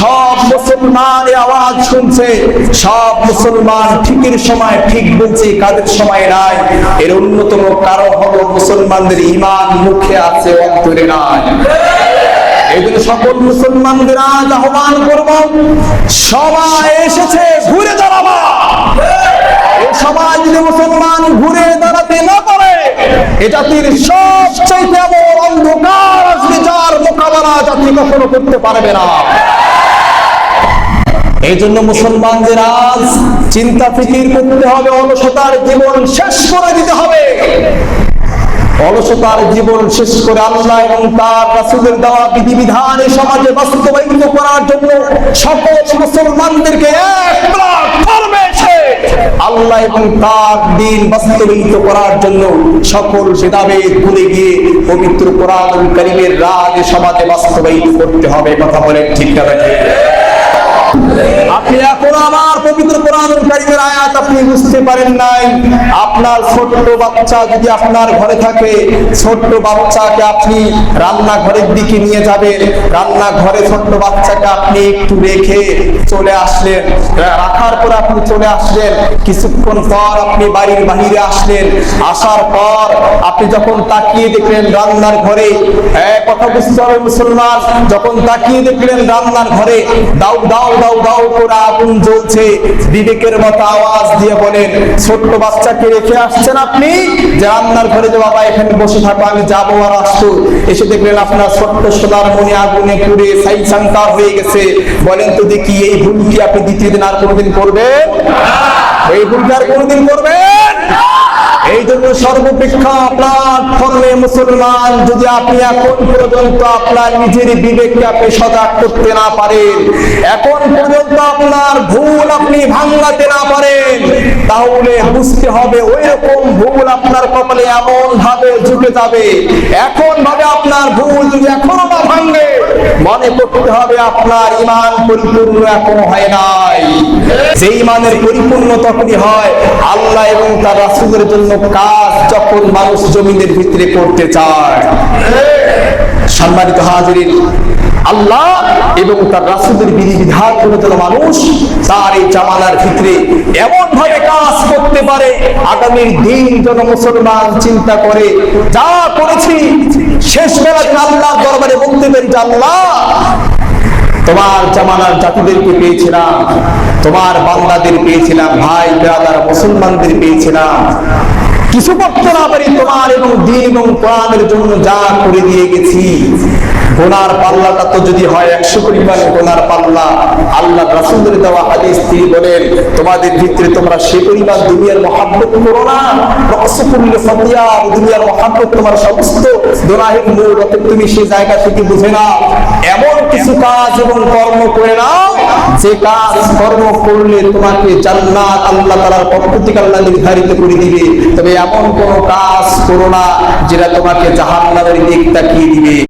সব মুসলমান আওয়াজ শুনছে, সব মুসলমান ঠিকের সময় ঠিক বলছে, কাদের সময় নাই? এর অন্যতম কারণ হলো মুসলমানদের ইমান মুখে আছে, অন্তরে নাই। সকল মুসলমানদের আজ আহ্বান করব, সবাই এসেছে, ঘুরে দাঁড়াবা। সমাজ যদি মুসলমান ঘুরে দাঁড়াতে না পারে, এ জাতির এমন অন্ধকার যার মোকাবেলা জাতি কখনো করতে পারবে না। এই জন্য মুসলমানদের আজ চিন্তা ফিকির করতে হবে, অলসতার জীবন শেষ করে দিতে হবে অলসতার জীবন শেষ করে আল্লাহ এবং তার রাসূলের দেওয়া বিধিবিধান এই সমাজে বাস্তবায়িত করার জন্য সকল মুসলমানদেরকে এক প্ল্যাটফর্মে আল্লাহ এবং তার দিন বাস্তবায়িত করার জন্য সকল ভেদাভেদ ভুলে গিয়ে পবিত্র কোরআন কারিমের রাজ সমাজে বাস্তবায়িত করতে হবে কথা বলেন ঠিক না? আপনি এখন আমার পবিত্র কোরআন আয়াত আপনি বুঝতে পারেন নাই। আপনার ছোট্ট বাচ্চা যদি আপনার ঘরে থাকে, ছোট্ট বাচ্চাকে আপনি রান্না ঘরের দিকে নিয়ে যাবেন। রান্না ঘরে ছোট্ট বাচ্চাকে আপনি একটু রেখে চলে আসলেন। রাখার পর আপনি চলে আসলেন। কিছুক্ষণ পর আপনি বাড়ির বাহিরে আসলেন। আসার পর আপনি যখন তাকিয়ে দেখলেন রান্নার ঘরে কথা বুঝতে হবে মুসলমান, যখন তাকিয়ে দেখলেন রান্নার ঘরে দাউ দাউ দাউ দাও করে আগুন জ্বলছে। বিবেকের মতো আওয়াজ দিয়ে বলেন, ছোট্ট বাচ্চাকে রেখে আসছেন আপনি? যে ঘরে যে বাবা এখানে বসে থাকো, আমি যাব আর আসতো এসে দেখলেন আপনার ছোট্ট সোনার মনে আগুনে পুড়ে সাই হয়ে গেছে। বলেন তো দেখি, এই ভুল কি আপনি দ্বিতীয় দিন আর কোনোদিন করবেন? এই ভুল কি আর কোনোদিন করবেন? এই জন্য সর্বপেক্ষা প্ল্যাটফর্মে মুসলমান, যদি আপনি এখন পর্যন্ত আপনার নিজের বিবেককে আপনি সজাগ করতে না পারেন, এখন পর্যন্ত আপনার ভুল আপনি ভাঙাতে না পারেন, তাহলে বুঝতে হবে ওই রকম ভুল আপনার কপালে এমন ভাবে ঝুঁকে যাবে। এখন ভাবে আপনার ভুল যদি এখনও না ভাঙে, মনে করতে হবে আপনার ইমান পরিপূর্ণ এখনও হয় নাই। যে ইমানের পরিপূর্ণ তখনই হয়, আল্লাহ এবং তার রাসূলের জন্য কাজ যখন মানুষ জমিনের ভিতরে করতে চায়। সম্মানিত হাজিরিন, আল্লাহ এবং তার রাসূলের বিধিবিধান করে যেন মানুষ তার এই জামানার ভিতরে এমন ভাবে কাজ করতে পারে, আগামীর দিন যেন মুসলমান চিন্তা করে, যা করেছি, শেষ বেলা আল্লাহ দরবারে বলতে পারি আল্লাহ, তোমার জামানার জাতিদেরকে পেয়েছিলাম, তোমার বান্দাদের পেয়েছিলাম, ভাই, ব্রাদার, মুসলমানদের পেয়েছিলাম। কিছু করতে না পারি, তোমার এবং দিন এবং কোরআনের জন্য যা করে দিয়ে গেছি। গোনার পাল্লাটা তো যদি হয় একশো পরিমাণ গোনার পাল্লা, আল্লাহ রাসুলের দেওয়া হাদিস তিনি বলেন, তোমাদের ভিতরে তোমরা সে পরিমাণ দুনিয়ার মহাব্বত করো না। রসকুল্ল ফতিয়া দুনিয়ার মহাব্বত তোমার সমস্ত দোনাহের মূল তুমি সে জায়গা থেকে বুঝে না এমন কিছু কাজ এবং কর্ম করে নাও যে কাজ কর্ম করলে তোমাকে জান্নাত আল্লাহ তালার পক্ষ থেকে আল্লাহ নির্ধারিত করে দিবে। তবে এমন কোন কাজ করো না যেটা তোমাকে জাহান্নামের দিক তাকিয়ে দিবে।